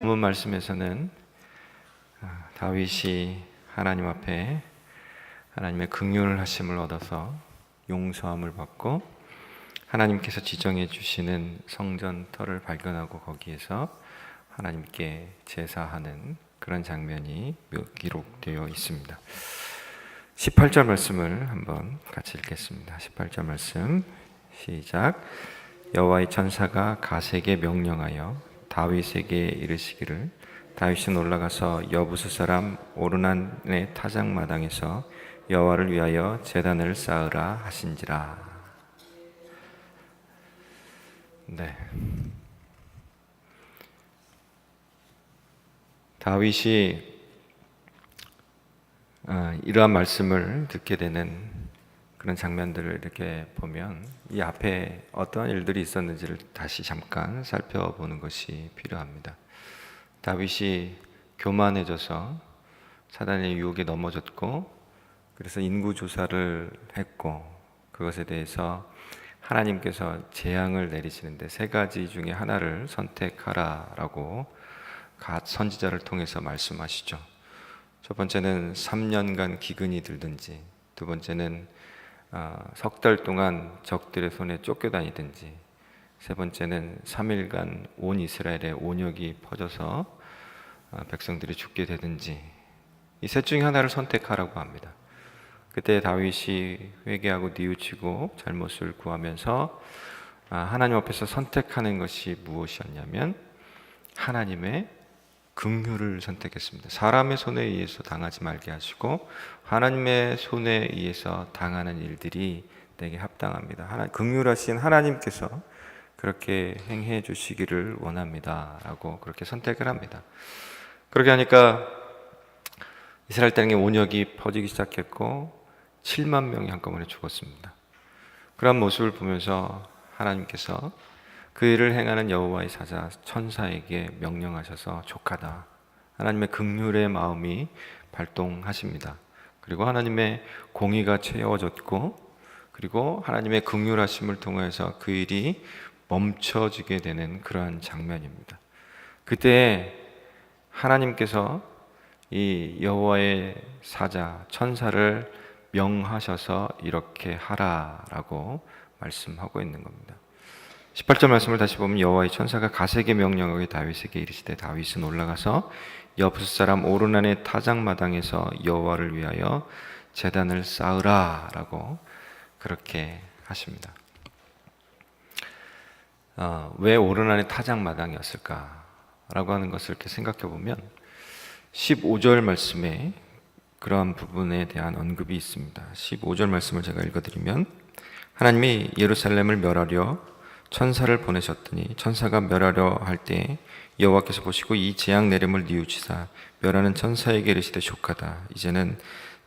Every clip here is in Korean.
본문 말씀에서는 아, 다윗이 하나님 앞에 하나님의 긍휼을 하심을 얻어서 용서함을 받고 하나님께서 지정해 주시는 성전 터를 발견하고 거기에서 하나님께 제사하는 그런 장면이 기록되어 있습니다. 18절 말씀을 한번 같이 읽겠습니다. 18절 말씀 시작 여호와의 천사가 가세게 명령하여 다윗에게 이르시기를 다윗은 올라가서 여부스 사람 오르난의 타작 마당에서 여호와를 위하여 제단을 쌓으라 하신지라. 네. 다윗이 어, 이러한 말씀을 듣게 되는 그런 장면들을 이렇게 보면 이 앞에 어떠한 일들이 있었는지를 다시 잠깐 살펴보는 것이 필요합니다. 다윗이 교만해져서 사단의 유혹에 넘어졌고 그래서 인구 조사를 했고 그것에 대해서 하나님께서 재앙을 내리시는데 세 가지 중에 하나를 선택하라라고 갓 선지자를 통해서 말씀하시죠. 첫 번째는 3년간 기근이 들든지 두 번째는 아, 석 달 동안 적들의 손에 쫓겨다니든지 세 번째는 3일간 온 이스라엘에 온역이 퍼져서 아, 백성들이 죽게 되든지 이 셋 중에 하나를 선택하라고 합니다. 그때 다윗이 회개하고 뉘우치고 잘못을 구하면서 아, 하나님 앞에서 선택하는 것이 무엇이었냐면 하나님의 긍휼을 선택했습니다. 사람의 손에 의해서 당하지 말게 하시고 하나님의 손에 의해서 당하는 일들이 내게 합당합니다. 하나 긍휼하신 하나님께서 그렇게 행해 주시기를 원합니다라고 그렇게 선택을 합니다. 그렇게 하니까 이스라엘 땅에 온역이 퍼지기 시작했고 7만 명이 한꺼번에 죽었습니다. 그런 모습을 보면서 하나님께서 그 일을 행하는 여호와의 사자 천사에게 명령하셔서 족하다. 하나님의 극률의 마음이 발동하십니다. 그리고 하나님의 공의가 채워졌고 그리고 하나님의 극률하심을 통해서 그 일이 멈춰지게 되는 그러한 장면입니다. 그때 하나님께서 이 여호와의 사자 천사를 명하셔서 이렇게 하라라고 말씀하고 있는 겁니다. 18절 말씀을 다시 보면 여호와의 천사가 가세게 명령하게 다윗에게 이르시되 다윗은 올라가서 여부스 사람 오르난의 타작 마당에서 여호와를 위하여 제단을 쌓으라라고 그렇게 하십니다. 어, 왜 오르난의 타작 마당이었을까라고 하는 것을 이렇게 생각해 보면 15절 말씀에 그러한 부분에 대한 언급이 있습니다. 15절 말씀을 제가 읽어드리면 하나님이 예루살렘을 멸하려 천사를 보내셨더니 천사가 멸하려 할때 여호와께서 보시고 이 재앙 내림을 뉘우치사 멸하는 천사에게 이르시되 족하다 이제는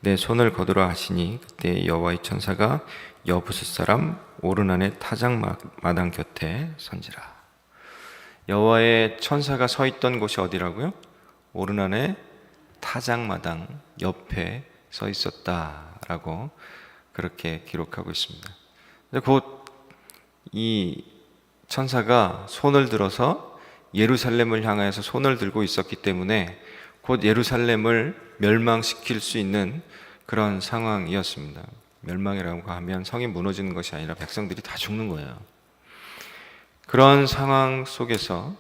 내 손을 거두라 하시니 그때 여호와의 천사가 여부스 사람 오르난의 타작 마당 곁에 선지라 여호와의 천사가 서 있던 곳이 어디라고요? 오르난의 타작 마당 옆에 서 있었다라고 그렇게 기록하고 있습니다. 곧이 천사가 손을 들어서 예루살렘을 향하여서 손을 들고 있었기 때문에 곧 예루살렘을 멸망시킬 수 있는 그런 상황이었습니다. 멸망이라고 하면 성이 무너지는 것이 아니라 백성들이 다 죽는 거예요. 그런 상황 속에서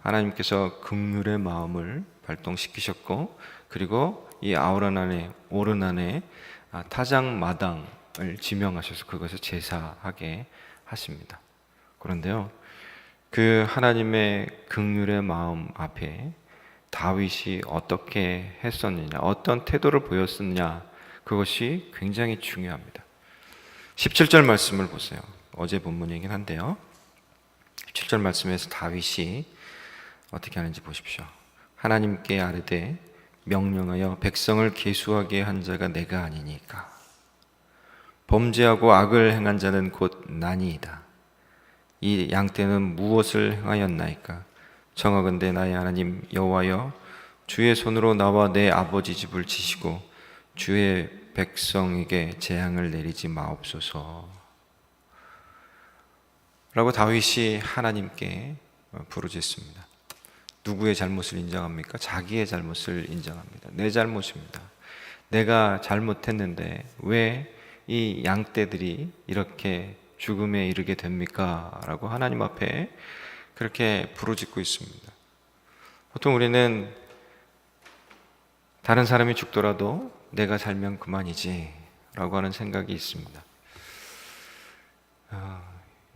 하나님께서 극률의 마음을 발동시키셨고 그리고 이 아우라난의 오르난의 타작 마당을 지명하셔서 그것을 제사하게 하십니다. 그런데요, 그 하나님의 극률의 마음 앞에 다윗이 어떻게 했었느냐, 어떤 태도를 보였느냐, 그것이 굉장히 중요합니다. 17절 말씀을 보세요. 어제 본문이긴 한데요. 17절 말씀에서 다윗이 어떻게 하는지 보십시오. 하나님께 아뢰되 명령하여 백성을 계수하게 한 자가 내가 아니니까. 범죄하고 악을 행한 자는 곧 나니이다. 이 양떼는 무엇을 행하였나이까? 정하건대 나의 하나님 여호와여 주의 손으로 나와 내 아버지 집을 치시고 주의 백성에게 재앙을 내리지 마옵소서. 라고 다윗이 하나님께 부르짖습니다. 누구의 잘못을 인정합니까? 자기의 잘못을 인정합니다. 내 잘못입니다. 내가 잘못했는데 왜 이 양떼들이 이렇게 죽음에 이르게 됩니까? 라고 하나님 앞에 그렇게 부르짖고 있습니다. 보통 우리는 다른 사람이 죽더라도 내가 살면 그만이지 라고 하는 생각이 있습니다. 아,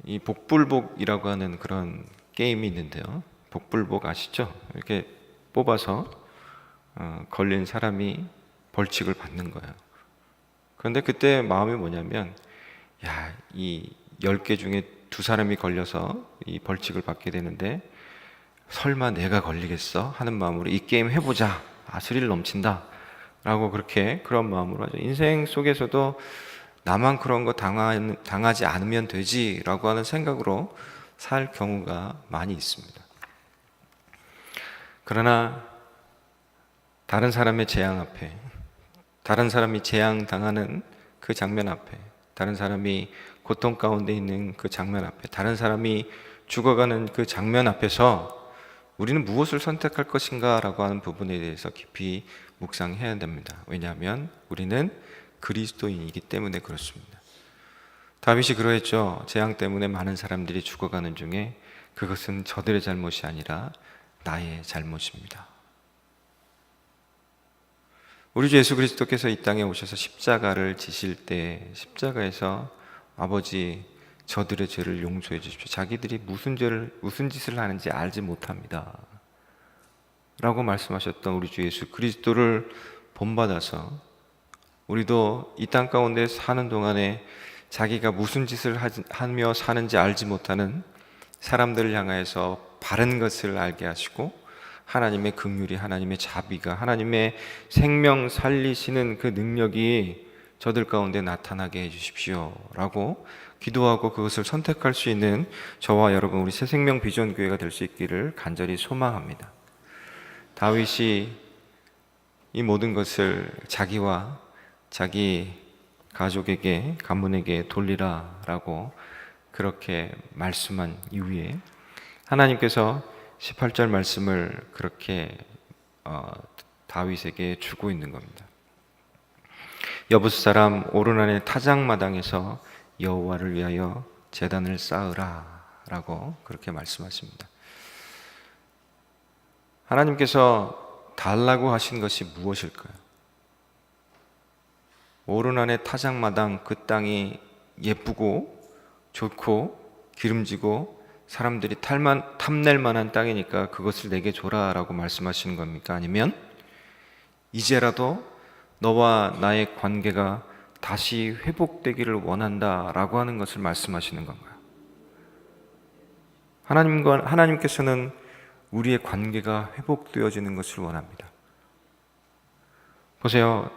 이 복불복이라고 하는 그런 게임이 있는데요. 복불복 아시죠? 이렇게 뽑아서 어, 걸린 사람이 벌칙을 받는 거예요. 그런데 그때 마음이 뭐냐면, 야, 이 10개 중에 두 사람이 걸려서 이 벌칙을 받게 되는데, 설마 내가 걸리겠어? 하는 마음으로 이 게임 해보자. 아, 스릴 넘친다. 라고 그렇게 그런 마음으로 하죠. 인생 속에서도 나만 그런 거 당하, 당하지 않으면 되지 라고 하는 생각으로 살 경우가 많이 있습니다. 그러나 다른 사람의 재앙 앞에, 다른 사람이 재앙 당하는 그 장면 앞에, 다른 사람이 고통 가운데 있는 그 장면 앞에, 다른 사람이 죽어가는 그 장면 앞에서 우리는 무엇을 선택할 것인가 라고 하는 부분에 대해서 깊이 묵상해야 됩니다. 왜냐하면 우리는 그리스도인이기 때문에 그렇습니다. 다윗이 그러했죠. 재앙 때문에 많은 사람들이 죽어가는 중에 그것은 저들의 잘못이 아니라 나의 잘못입니다. 우리 주 예수 그리스도께서 이 땅에 오셔서 십자가를 지실 때 십자가에서 아버지 저들의 죄를 용서해 주십시오. 자기들이 무슨 죄를 무슨 짓을 하는지 알지 못합니다. 라고 말씀하셨던 우리 주 예수 그리스도를 본받아서 우리도 이 땅 가운데 사는 동안에 자기가 무슨 짓을 하며 사는지 알지 못하는 사람들을 향하여서 바른 것을 알게 하시고 하나님의 긍휼이 하나님의 자비가 하나님의 생명 살리시는 그 능력이 저들 가운데 나타나게 해 주십시오라고 기도하고 그것을 선택할 수 있는 저와 여러분 우리 새 생명 비전 교회가 될 수 있기를 간절히 소망합니다. 다윗이 이 모든 것을 자기와 자기 가족에게 가문에게 돌리라라고 그렇게 말씀한 이후에 하나님께서 18절 말씀을 그렇게 어, 다윗에게 주고 있는 겁니다. 여부스 사람 오르난의 타작 마당에서 여호와를 위하여 제단을 쌓으라라고 그렇게 말씀하십니다. 하나님께서 달라고 하신 것이 무엇일까요? 오르난의 타작 마당 그 땅이 예쁘고 좋고 기름지고 사람들이 탈만, 탐낼 만한 땅이니까 그것을 내게 줘라 라고 말씀하시는 겁니까? 아니면 이제라도 너와 나의 관계가 다시 회복되기를 원한다 라고 하는 것을 말씀하시는 건가요? 하나님과 하나님께서는 우리의 관계가 회복되어지는 것을 원합니다. 보세요.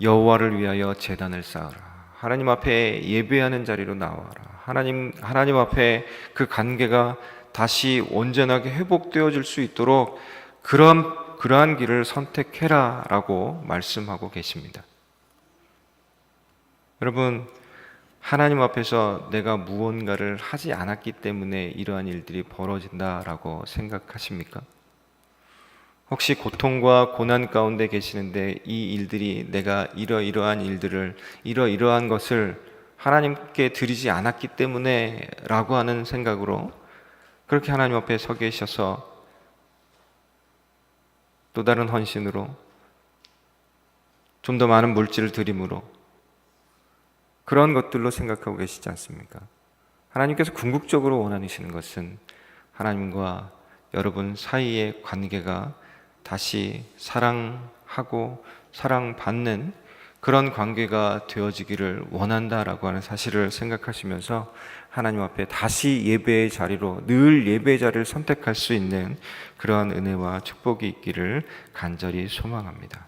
여호와를 위하여 제단을 쌓으라. 하나님 앞에 예배하는 자리로 나와라. 하나님 하나님 앞에 그 관계가 다시 온전하게 회복되어질 수 있도록 그런 그러한 길을 선택해라라고 말씀하고 계십니다. 여러분 하나님 앞에서 내가 무언가를 하지 않았기 때문에 이러한 일들이 벌어진다라고 생각하십니까? 혹시 고통과 고난 가운데 계시는데 이 일들이 내가 이러이러한 일들을 이러이러한 것을 하나님께 드리지 않았기 때문에 라고 하는 생각으로 그렇게 하나님 앞에 서 계셔서 또 다른 헌신으로 좀 더 많은 물질을 드림으로 그런 것들로 생각하고 계시지 않습니까? 하나님께서 궁극적으로 원하시는 것은 하나님과 여러분 사이의 관계가 다시 사랑하고 사랑받는 그런 관계가 되어지기를 원한다라고 하는 사실을 생각하시면서 하나님 앞에 다시 예배의 자리로 늘 예배의 자리를 선택할 수 있는 그러한 은혜와 축복이 있기를 간절히 소망합니다.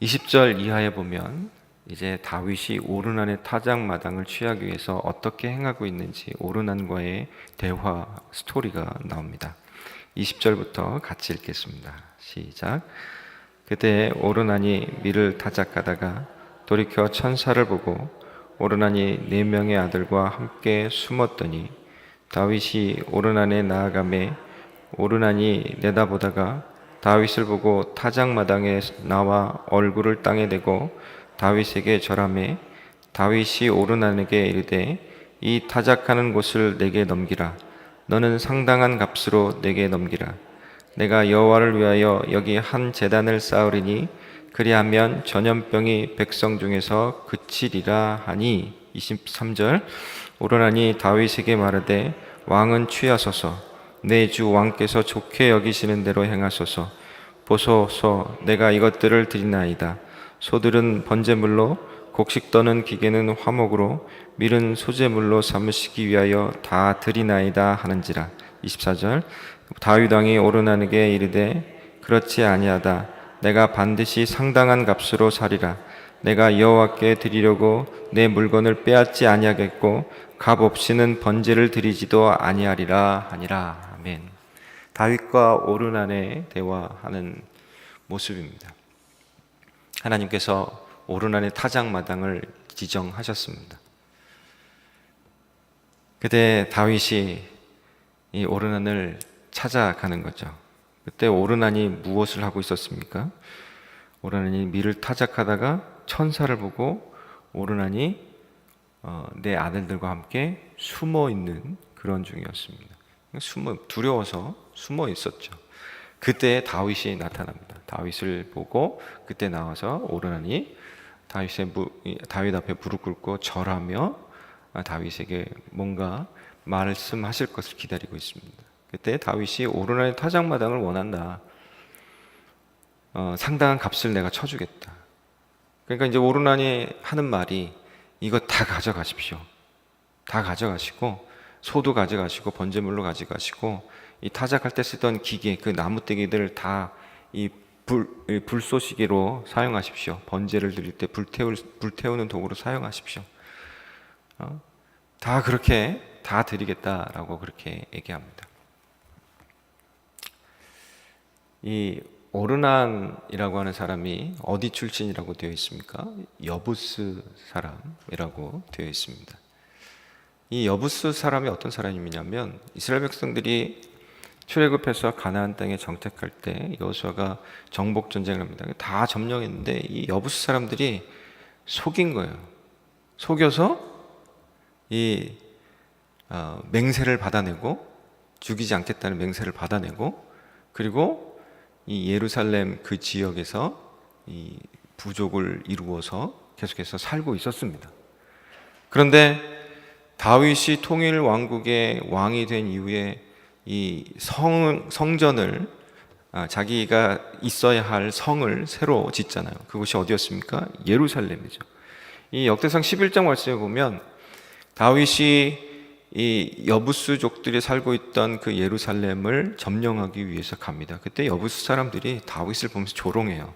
20절 이하에 보면 이제 다윗이 오르난의 타작 마당을 취하기 위해서 어떻게 행하고 있는지 오르난과의 대화 스토리가 나옵니다. 20절부터 같이 읽겠습니다. 시작. 그때 오르난이 밀을 타작하다가 돌이켜 천사를 보고 오르난이 네 명의 아들과 함께 숨었더니 다윗이 오르난에 나아가매 오르나니 내다보다가 다윗을 보고 타작마당에 나와 얼굴을 땅에 대고 다윗에게 절하매 다윗이 오르나에게 이르되 이 타작하는 곳을 내게 넘기라. 너는 상당한 값으로 내게 넘기라 내가 여호와를 위하여 여기 한 제단을 쌓으리니 그리하면 전염병이 백성 중에서 그치리라 하니. 23절. 오르나니 다윗에게 말하되 왕은 취하소서. 내 주 왕께서 좋게 여기시는 대로 행하소서. 보소서 내가 이것들을 드리나이다. 소들은 번제물로 곡식 떠는 기계는 화목으로 밀은 소제물로 삼으시기 위하여 다 드리나이다 하는지라. 24절 다윗 왕이 오르나에게 이르되 그렇지 아니하다. 내가 반드시 상당한 값으로 사리라. 내가 여호와께 드리려고 내 물건을 빼앗지 아니하겠고 값 없이는 번제를 드리지도 아니하리라 하니라. 아멘. 다윗과 오르난의 대화하는 모습입니다. 하나님께서 오르난의 타작마당을 지정하셨습니다. 그때 다윗이 이 오르난을 찾아가는 거죠. 그때 오르난이 무엇을 하고 있었습니까? 오르난이 밀을 타작하다가 천사를 보고 오르난이 어, 내 아들들과 함께 숨어 있는 그런 중이었습니다. 숨어 두려워서 숨어 있었죠. 그때 다윗이 나타납니다. 다윗을 보고 그때 나와서 오르난이 다윗의 무, 다윗 앞에 무릎 꿇고 절하며 아, 다윗에게 뭔가 말씀하실 것을 기다리고 있습니다. 그때 다윗이 오르난의 타작마당을 원한다. 어, 상당한 값을 내가 쳐주겠다. 그러니까 이제 오르난이 하는 말이 이거 다 가져가십시오. 다 가져가시고 소도 가져가시고 번제물로 가져가시고 이 타작할 때 쓰던 기계 그 나무떼기들을 다이 불, 불쏘시개로 사용하십시오. 번제를 드릴 때 불태울, 불태우는 도구로 사용하십시오. 어? 다 그렇게 다 드리겠다라고 그렇게 얘기합니다. 이 오르난이라고 하는 사람이 어디 출신이라고 되어 있습니까? 여부스 사람이라고 되어 있습니다. 이 여부스 사람이 어떤 사람이냐면 이스라엘 백성들이 출애굽해서 가나안 땅에 정착할 때 여호수아가 정복 전쟁을 합니다. 다 점령했는데 이 여부스 사람들이 속인 거예요. 속여서 이 어, 맹세를 받아내고 죽이지 않겠다는 맹세를 받아내고 그리고 이 예루살렘 그 지역에서 이 부족을 이루어서 계속해서 살고 있었습니다. 그런데 다윗이 통일 왕국의 왕이 된 이후에 이 성, 성전을 아, 자기가 있어야 할 성을 새로 짓잖아요. 그곳이 어디였습니까? 예루살렘이죠. 이 역대상 11장 말씀에 보면 다윗이 이 여부수족들이 살고 있던 그 예루살렘을 점령하기 위해서 갑니다. 그때 여부수 사람들이 다윗을 보면서 조롱해요.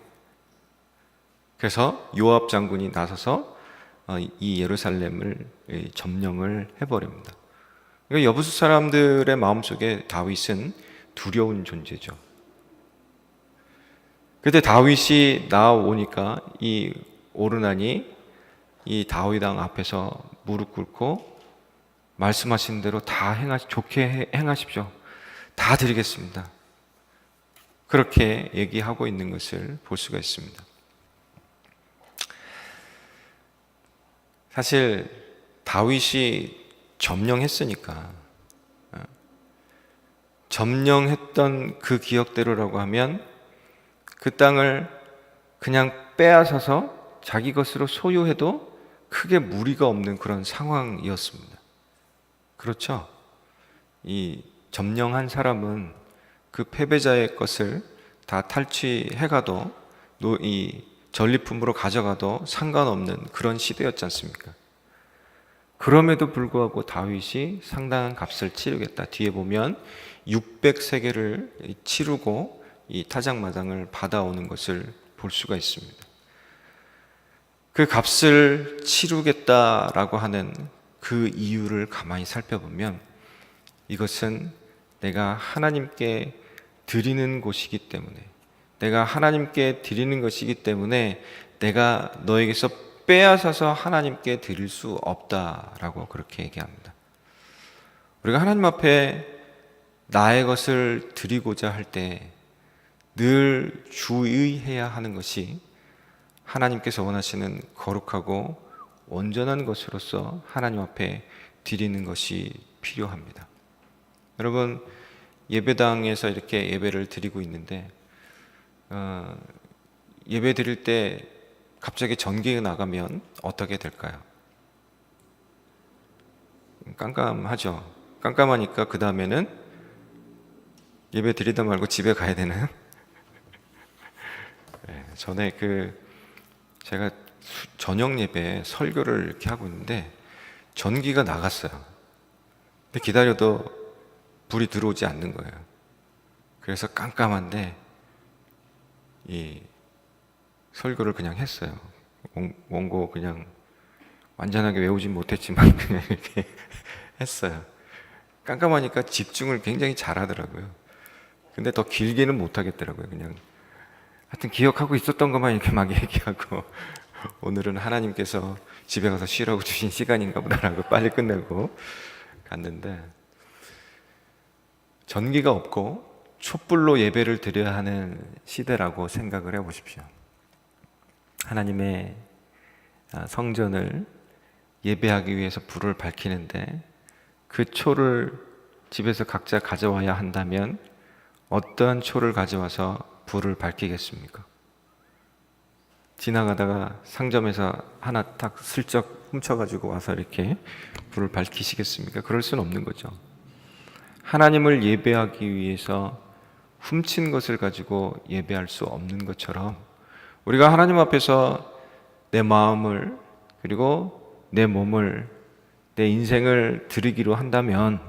그래서 요압 장군이 나서서 어, 이 예루살렘을 점령을 해버립니다. 그러니까 여부수 사람들의 마음속에 다윗은 두려운 존재죠. 그때 다윗이 나오니까 이 오르난이 이 다윗왕 앞에서 무릎 꿇고 말씀하신 대로 다 행하시 좋게 행하십시오. 다 드리겠습니다. 그렇게 얘기하고 있는 것을 볼 수가 있습니다. 사실 다윗이 점령했으니까 어, 점령했던 그 기억대로라고 하면 그 땅을 그냥 빼앗아서 자기 것으로 소유해도 크게 무리가 없는 그런 상황이었습니다. 그렇죠? 이 점령한 사람은 그 패배자의 것을 다 탈취해가도 이 전리품으로 가져가도 상관없는 그런 시대였지 않습니까? 그럼에도 불구하고 다윗이 상당한 값을 치르겠다. 뒤에 보면 600세계를 치르고 이 타작마당을 받아오는 것을 볼 수가 있습니다. 그 값을 치르겠다라고 하는 그 이유를 가만히 살펴보면 이것은 내가 하나님께 드리는 곳이기 때문에 내가 하나님께 드리는 것이기 때문에 내가 너에게서 빼앗아서 하나님께 드릴 수 없다라고 그렇게 얘기합니다. 우리가 하나님 앞에 나의 것을 드리고자 할 때 늘 주의해야 하는 것이 하나님께서 원하시는 거룩하고 온전한 것으로서 하나님 앞에 드리는 것이 필요합니다. 여러분 예배당에서 이렇게 예배를 드리고 있는데 어, 예배 드릴 때 갑자기 전기가 나가면 어떻게 될까요? 깜깜하죠. 깜깜하니까 그 다음에는 예배 드리다 말고 집에 가야 되는. 네, 전에 그 제가 수- 저녁 예배 설교를 이렇게 하고 있는데 전기가 나갔어요. 근데 기다려도 불이 들어오지 않는 거예요. 그래서 깜깜한데 이 설교를 그냥 했어요. 원- 원고 그냥 완전하게 외우진 못했지만 그냥 이렇게 했어요. 깜깜하니까 집중을 굉장히 잘하더라고요. 근데 더 길게는 못하겠더라고요. 그냥 하여튼 기억하고 있었던 것만 이렇게 막 얘기하고 오늘은 하나님께서 집에 가서 쉬라고 주신 시간인가 보다라고 빨리 끝내고 갔는데 전기가 없고 촛불로 예배를 드려야 하는 시대라고 생각을 해 보십시오. 하나님의 아, 성전을 예배하기 위해서 불을 밝히는데 그 초를 집에서 각자 가져와야 한다면 어떠한 초를 가져와서 불을 밝히겠습니까? 지나가다가 상점에서 하나 딱 슬쩍 훔쳐가지고 와서 이렇게 불을 밝히시겠습니까? 그럴 수는 없는 거죠. 하나님을 예배하기 위해서 훔친 것을 가지고 예배할 수 없는 것처럼 우리가 하나님 앞에서 내 마음을 그리고 내 몸을 내 인생을 드리기로 한다면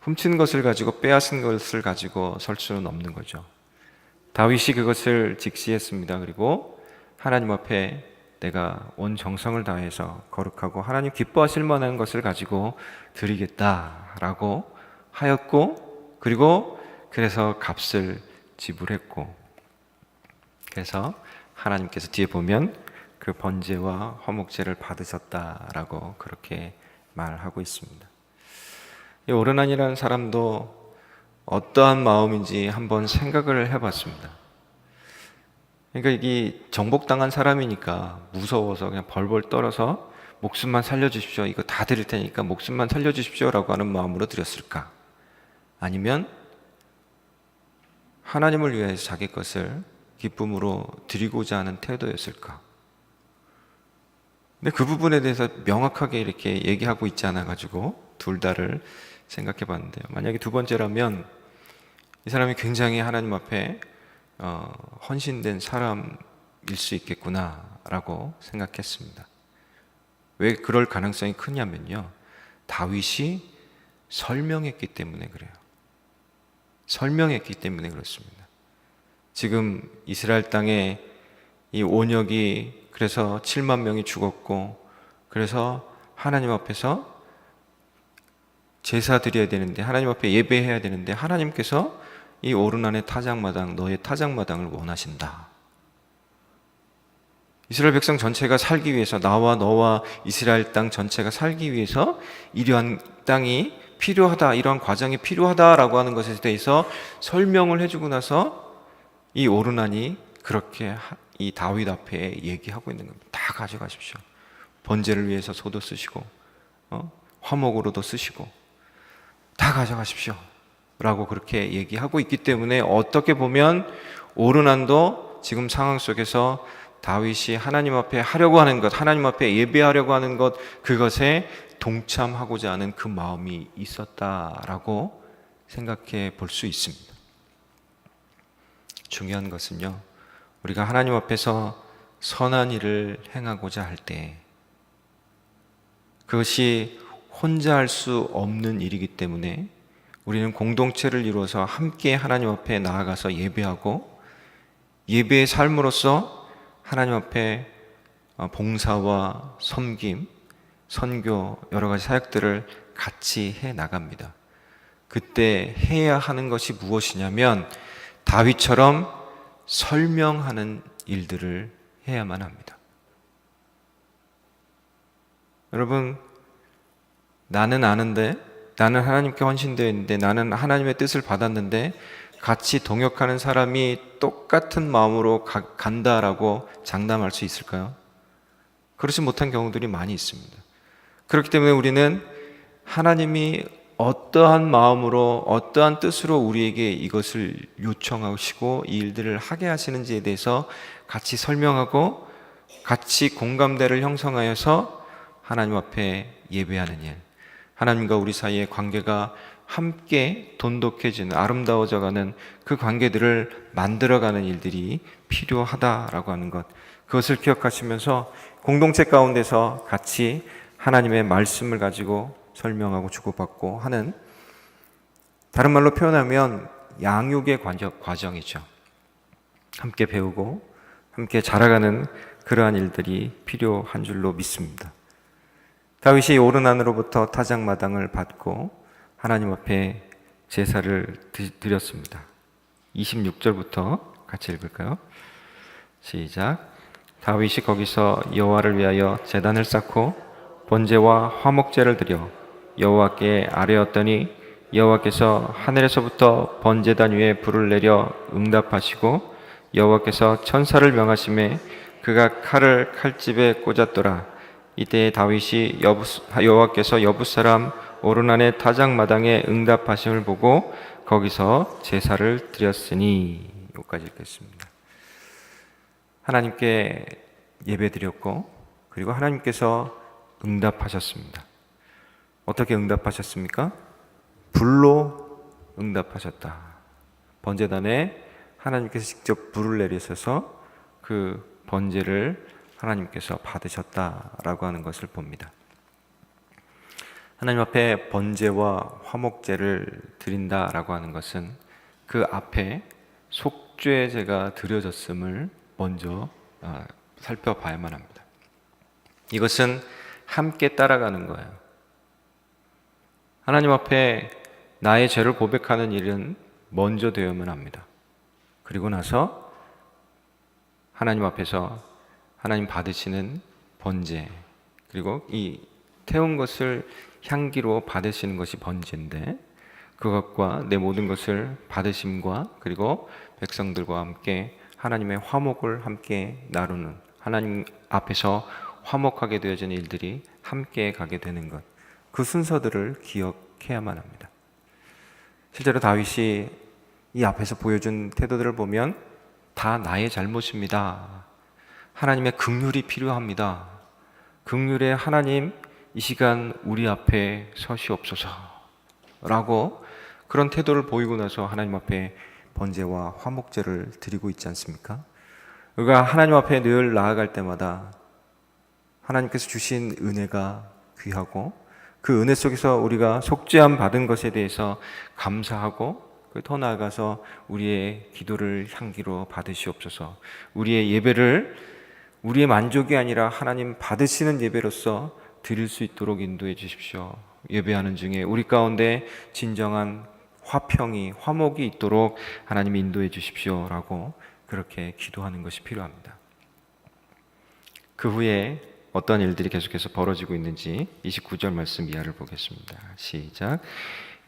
훔친 것을 가지고 빼앗은 것을 가지고 설 수는 없는 거죠. 다윗이 그것을 직시했습니다. 그리고 하나님 앞에 내가 온 정성을 다해서 거룩하고 하나님 기뻐하실 만한 것을 가지고 드리겠다라고 하였고 그리고 그래서 값을 지불했고 그래서 하나님께서 뒤에 보면 그 번제와 화목제를 받으셨다라고 그렇게 말하고 있습니다. 이 오르난이라는 사람도 어떠한 마음인지 한번 생각을 해봤습니다. 그러니까 이게 정복당한 사람이니까 무서워서 그냥 벌벌 떨어서 목숨만 살려주십시오. 이거 다 드릴 테니까 목숨만 살려주십시오라고 하는 마음으로 드렸을까? 아니면 하나님을 위해서 자기 것을 기쁨으로 드리고자 하는 태도였을까? 근데 그 부분에 대해서 명확하게 이렇게 얘기하고 있지 않아 가지고 둘 다를 생각해 봤는데요. 만약에 두 번째라면 이 사람이 굉장히 하나님 앞에 어, 헌신된 사람일 수 있겠구나라고 생각했습니다. 왜 그럴 가능성이 크냐면요. 다윗이 설명했기 때문에 그래요. 설명했기 때문에 그렇습니다. 지금 이스라엘 땅에 이 온역이 그래서 7만 명이 죽었고 그래서 하나님 앞에서 제사 드려야 되는데 하나님 앞에 예배해야 되는데 하나님께서 이 오르난의 타작마당 너의 타작마당을 원하신다. 이스라엘 백성 전체가 살기 위해서 나와 너와 이스라엘 땅 전체가 살기 위해서 이러한 땅이 필요하다 이러한 과정이 필요하다라고 하는 것에 대해서 설명을 해주고 나서 이 오르난이 그렇게 하- 이 다윗 앞에 얘기하고 있는 겁니다. 다 가져가십시오. 번제를 위해서 소도 쓰시고 어? 화목으로도 쓰시고 다 가져가십시오. 라고 그렇게 얘기하고 있기 때문에 어떻게 보면 오르난도 지금 상황 속에서 다윗이 하나님 앞에 하려고 하는 것, 하나님 앞에 예배하려고 하는 것, 그것에 동참하고자 하는 그 마음이 있었다라고 생각해 볼 수 있습니다. 중요한 것은요, 우리가 하나님 앞에서 선한 일을 행하고자 할 때, 그것이 혼자 할 수 없는 일이기 때문에 우리는 공동체를 이루어서 함께 하나님 앞에 나아가서 예배하고 예배의 삶으로서 하나님 앞에 어, 봉사와 섬김, 선교 여러 가지 사역들을 같이 해 나갑니다. 그때 해야 하는 것이 무엇이냐면 다윗처럼 설명하는 일들을 해야만 합니다. 여러분 나는 아는데 나는 하나님께 헌신되어 있는데 나는 하나님의 뜻을 받았는데 같이 동역하는 사람이 똑같은 마음으로 가- 간다라고 장담할 수 있을까요? 그렇지 못한 경우들이 많이 있습니다. 그렇기 때문에 우리는 하나님이 어떠한 마음으로 어떠한 뜻으로 우리에게 이것을 요청하시고 이 일들을 하게 하시는지에 대해서 같이 설명하고 같이 공감대를 형성하여서 하나님 앞에 예배하는 일, 하나님과 우리 사이의 관계가 함께 돈독해지는 아름다워져가는 그 관계들을 만들어가는 일들이 필요하다라고 하는 것, 그것을 기억하시면서 공동체 가운데서 같이 하나님의 말씀을 가지고 설명하고 주고받고 하는 다른 말로 표현하면 양육의 과정- 과정이죠. 함께 배우고 함께 자라가는 그러한 일들이 필요한 줄로 믿습니다. 다윗이 오르난으로부터 타작마당을 받고 하나님 앞에 제사를 드- 드렸습니다. 26절부터 같이 읽을까요? 시작. 다윗이 거기서 여호와를 위하여 제단을 쌓고 번제와 화목제를 드려 여호와께 아뢰었더니 여호와께서 하늘에서부터 번제단 위에 불을 내려 응답하시고 여호와께서 천사를 명하심에 그가 칼을 칼집에 꽂았더라. 이때 다윗이 여부, 여호와께서 여부 사람 오르난의 타작 마당에 응답하심을 보고 거기서 제사를 드렸으니 여기까지 읽겠습니다. 하나님께 예배드렸고 그리고 하나님께서 응답하셨습니다. 어떻게 응답하셨습니까? 불로 응답하셨다. 번제단에 하나님께서 직접 불을 내리셔서 그 번제를 하나님께서 받으셨다라고 하는 것을 봅니다. 하나님 앞에 번제와 화목제를 드린다라고 하는 것은 그 앞에 속죄제가 드려졌음을 먼저 아, 살펴봐야만 합니다. 이것은 함께 따라가는 거예요. 하나님 앞에 나의 죄를 고백하는 일은 먼저 되어야만 합니다. 그리고 나서 하나님 앞에서 하나님 받으시는 번제 그리고 이 태운 것을 향기로 받으시는 것이 번제인데 그것과 내 모든 것을 받으심과 그리고 백성들과 함께 하나님의 화목을 함께 나누는 하나님 앞에서 화목하게 되어지는 일들이 함께 가게 되는 것. 그 순서들을 기억해야만 합니다. 실제로 다윗이 이 앞에서 보여준 태도들을 보면 다 나의 잘못입니다. 하나님의 긍휼이 필요합니다. 긍휼의 하나님 이 시간 우리 앞에 서시옵소서라고 그런 태도를 보이고 나서 하나님 앞에 번제와 화목제를 드리고 있지 않습니까? 우리가 하나님 앞에 늘 나아갈 때마다 하나님께서 주신 은혜가 귀하고 그 은혜 속에서 우리가 속죄함 받은 것에 대해서 감사하고 그더 나아가서 우리의 기도를 향기로 받으시옵소서. 우리의 예배를 우리의 만족이 아니라 하나님 받으시는 예배로서 드릴 수 있도록 인도해 주십시오. 예배하는 중에 우리 가운데 진정한 화평이 화목이 있도록 하나님 인도해 주십시오라고 그렇게 기도하는 것이 필요합니다. 그 후에 어떤 일들이 계속해서 벌어지고 있는지 29절 말씀 이하를 보겠습니다. 시작.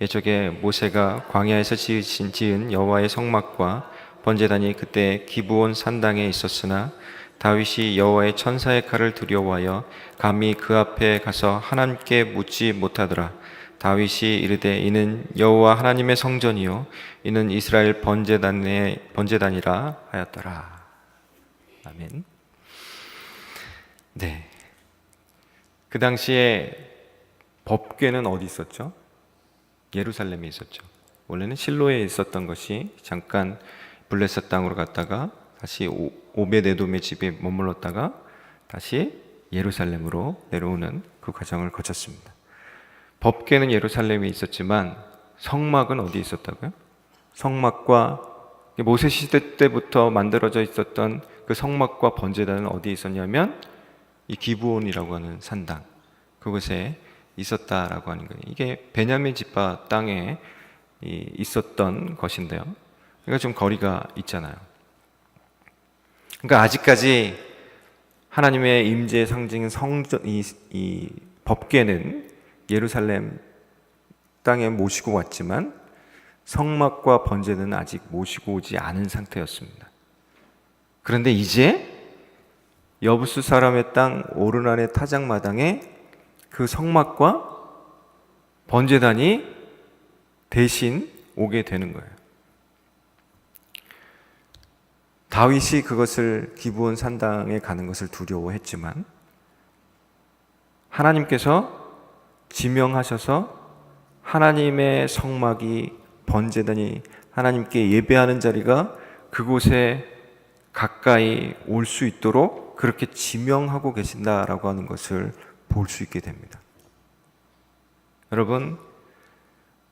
예적에 모세가 광야에서 지으신 지은 여호와의 성막과 번제단이 그때 기브온 산당에 있었으나 다윗이 여호와의 천사의 칼을 두려워하여 감히 그 앞에 가서 하나님께 묻지 못하더라. 다윗이 이르되 이는 여호와 하나님의 성전이요 이는 이스라엘 번제단의 번제단이라 하였더라. 아멘. 네. 그 당시에 법궤는 어디 있었죠? 예루살렘에 있었죠. 원래는 실로에 있었던 것이 잠깐 블레셋 땅으로 갔다가 다시 오- 오베데돔의 집에 머물렀다가 다시 예루살렘으로 내려오는 그 과정을 거쳤습니다. 법궤는 예루살렘에 있었지만 성막은 어디 있었다고요? 성막과 모세 시대 때부터 만들어져 있었던 그 성막과 번제단은 어디에 있었냐면 이 기브온이라고 하는 산당 그곳에 있었다라고 하는 거예요. 이게 베냐민 지파 땅에 이 있었던 것인데요. 그러니까 좀 거리가 있잖아요. 그러니까 아직까지 하나님의 임재의 상징인 성전 이, 이 법궤는 예루살렘 땅에 모시고 왔지만 성막과 번제는 아직 모시고 오지 않은 상태였습니다. 그런데 이제 여부수 사람의 땅 오르난의 타작 마당에 그 성막과 번제단이 대신 오게 되는 거예요. 다윗이 그것을 기브온 산당에 가는 것을 두려워했지만 하나님께서 지명하셔서 하나님의 성막이 번제단이 하나님께 예배하는 자리가 그곳에 가까이 올 수 있도록 그렇게 지명하고 계신다라고 하는 것을 볼 수 있게 됩니다. 여러분,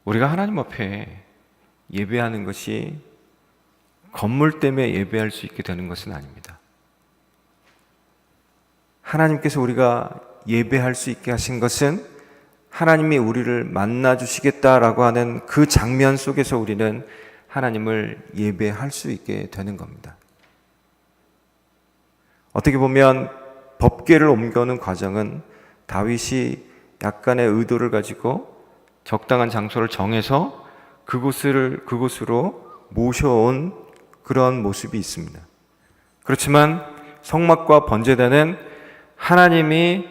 우리가 하나님 앞에 예배하는 것이 건물 때문에 예배할 수 있게 되는 것은 아닙니다. 하나님께서 우리가 예배할 수 있게 하신 것은 하나님이 우리를 만나 주시겠다라고 하는 그 장면 속에서 우리는 하나님을 예배할 수 있게 되는 겁니다. 어떻게 보면 법계를 옮겨오는 과정은 다윗이 약간의 의도를 가지고 적당한 장소를 정해서 그곳을 그곳으로 모셔온 그런 모습이 있습니다. 그렇지만 성막과 번제단은 하나님이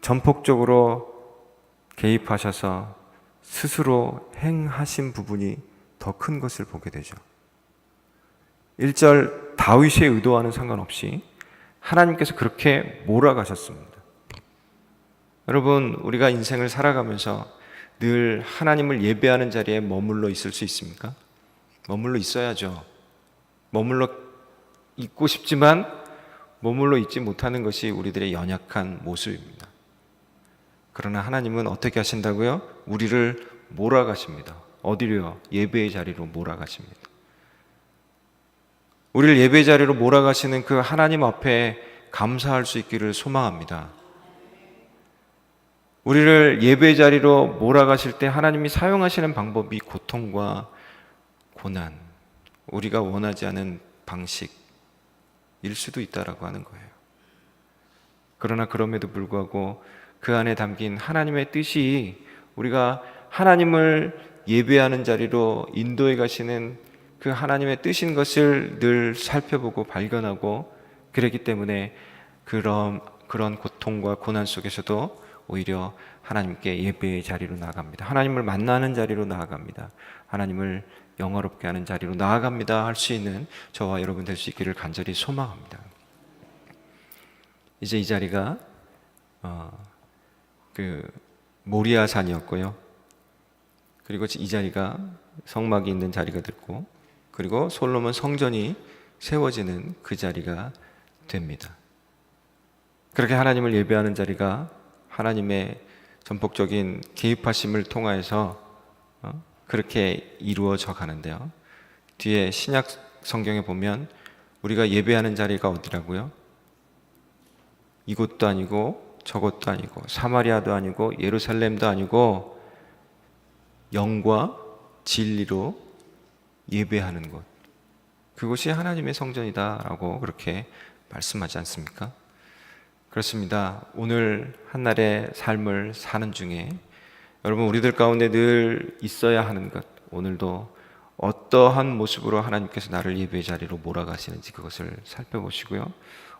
전폭적으로 개입하셔서 스스로 행하신 부분이 더 큰 것을 보게 되죠. 1절 다윗의 의도와는 상관없이 하나님께서 그렇게 몰아가셨습니다. 여러분, 우리가 인생을 살아가면서 늘 하나님을 예배하는 자리에 머물러 있을 수 있습니까? 머물러 있어야죠. 머물러 있고 싶지만 머물러 있지 못하는 것이 우리들의 연약한 모습입니다. 그러나 하나님은 어떻게 하신다고요? 우리를 몰아가십니다. 어디로요? 예배의 자리로 몰아가십니다. 우리를 예배 자리로 몰아가시는 그 하나님 앞에 감사할 수 있기를 소망합니다. 우리를 예배 자리로 몰아가실 때 하나님이 사용하시는 방법이 고통과 고난, 우리가 원하지 않은 방식일 수도 있다라고 하는 거예요. 그러나 그럼에도 불구하고 그 안에 담긴 하나님의 뜻이 우리가 하나님을 예배하는 자리로 인도해 가시는 그 하나님의 뜻인 것을 늘 살펴보고 발견하고 그렇기 때문에 그런 그런 고통과 고난 속에서도 오히려 하나님께 예배의 자리로 나아갑니다. 하나님을 만나는 자리로 나아갑니다. 하나님을 영화롭게 하는 자리로 나아갑니다. 할 수 있는 저와 여러분 될 수 있기를 간절히 소망합니다. 이제 이 자리가 어, 그 모리아 산이었고요. 그리고 이 자리가 성막이 있는 자리가 됐고, 그리고 솔로몬 성전이 세워지는 그 자리가 됩니다. 그렇게 하나님을 예배하는 자리가 하나님의 전폭적인 개입하심을 통하여서 어, 그렇게 이루어져 가는데요. 뒤에 신약 성경에 보면 우리가 예배하는 자리가 어디라고요? 이곳도 아니고 저곳도 아니고 사마리아도 아니고 예루살렘도 아니고 영과 진리로 예배하는 곳. 그곳이 하나님의 성전이다라고 그렇게 말씀하지 않습니까? 그렇습니다. 오늘 한날의 삶을 사는 중에 여러분 우리들 가운데 늘 있어야 하는 것 오늘도 어떠한 모습으로 하나님께서 나를 예배 자리로 몰아가시는지 그것을 살펴보시고요.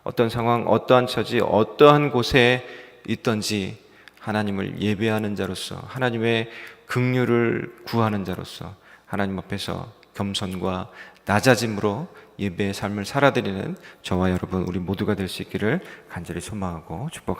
어떤 상황, 어떠한 처지, 어떠한 곳에 있던지 하나님을 예배하는 자로서 하나님의 긍휼을 구하는 자로서 하나님 앞에서 겸손과 낮아짐으로 예배의 삶을 살아드리는 저와 여러분 우리 모두가 될 수 있기를 간절히 소망하고 축복